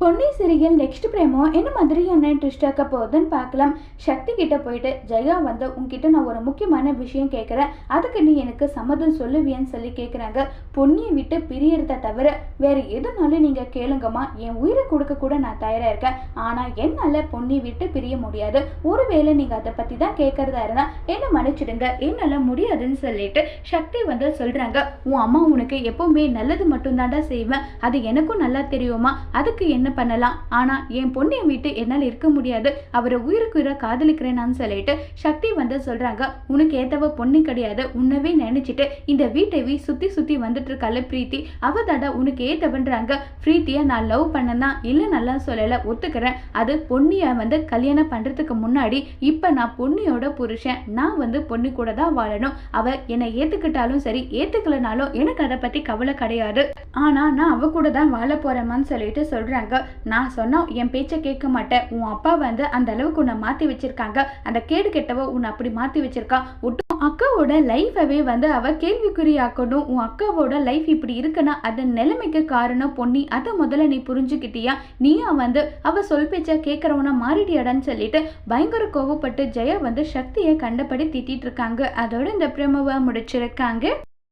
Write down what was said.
Ponni சிறியில் next பிரேமோ என்ன மாதிரியான twist ஆக்க போகுதுன்னு பார்க்கலாம். சக்தி கிட்ட போயிட்டு ஜெயா வந்து உங்ககிட்ட நான் ஒரு முக்கியமான விஷயம் கேட்குறேன் அதுக்கு நீ எனக்கு சம்மதம் சொல்லுவியன்னு சொல்லி கேட்குறாங்க பொன்னியை விட்டு பிரியறத தவிர வேற எதுனாலும் நீங்க கேளுங்கம்மா. என் உயிரை கொடுக்க கூட நான் தயாரா இருக்கேன். ஆனா என்னால பொன்னி விட்டு பிரிய முடியாது. ஒருவேளை நீங்க அதை பத்தி தான் கேட்கறதா இருந்தா என்ன மன்னிச்சிடுங்க. என்னால முடியாதுன்னு சொல்லிட்டு சக்தி வந்து சொல்றாங்க. உன் அம்மா உனக்கு எப்பவுமே நல்லது மட்டும்தான்டா செய்வேன். அது எனக்கும் நல்லா தெரியுமா? அதுக்கு என்ன பண்ணலாம்? ஆனா என் பொண்ணையை விட்டு என்னால் இருக்க முடியாது. அவரை உயிருக்கு உயிரை காதலிக்கிறேன்னு சொல்லிட்டு சக்தி வந்து சொல்றாங்க உனக்கு ஏத்தவ பொண்ணு கிடையாது. உன்னவே நினைச்சிட்டு இந்த வீட்டை வீ சுத்தி சுத்தி வந்துட்டு இருக்கால பிரீத்தி. அவ தாடா உனக்கு ஏத்தவன்றாங்க. பிரீத்தியை நான் லவ் பண்ணனா இல்லை நல்லா சொல்லலை ஒத்துக்கிறேன். அது பொன்னியை வந்து கல்யாணம் பண்ணுறதுக்கு முன்னாடி இப்போ நான் பொன்னியோட புருஷன். நான் வந்து பொண்ணு கூட தான் வாழணும். அவ என்னை ஏத்துக்கிட்டாலும் சரி ஏத்துக்கலனாலும் எனக்கு அதை பத்தி கவலை கிடையாது. ஆனா நான் அவ கூட தான் வாழ போறேமான்னு சொல்லிட்டு நான் சொன்னா என் பேச்சை கேட்க மாட்டேன். உன் அப்பா வந்து அந்த அளவுக்கு உன்னை மாற்றி வச்சிருக்காங்க. அந்த கேடு கெட்டவ உன்னை அப்படி மாற்றி வச்சிருக்கா. உன் அக்காவோட லைஃபவே வந்து அவ கேள்விக்குறியாக்கணும். உன் அக்காவோட லைஃப் இப்படி இருக்குன்னா அது நிலைமைக்கு காரணம் பொன்னி. அதை முதல்ல நீ புரிஞ்சுக்கிட்டியா? நீயும் வந்து அவ சொல் பேச்சை கேட்கறவனா மாறிடியாடான்னு சொல்லிட்டு பயங்கர கோவப்பட்டு ஜெயா வந்து சக்தியை கண்டபடி திட்டிட்டு இருக்காங்க. அதோட இந்த பிரமவை முடிச்சிருக்காங்க.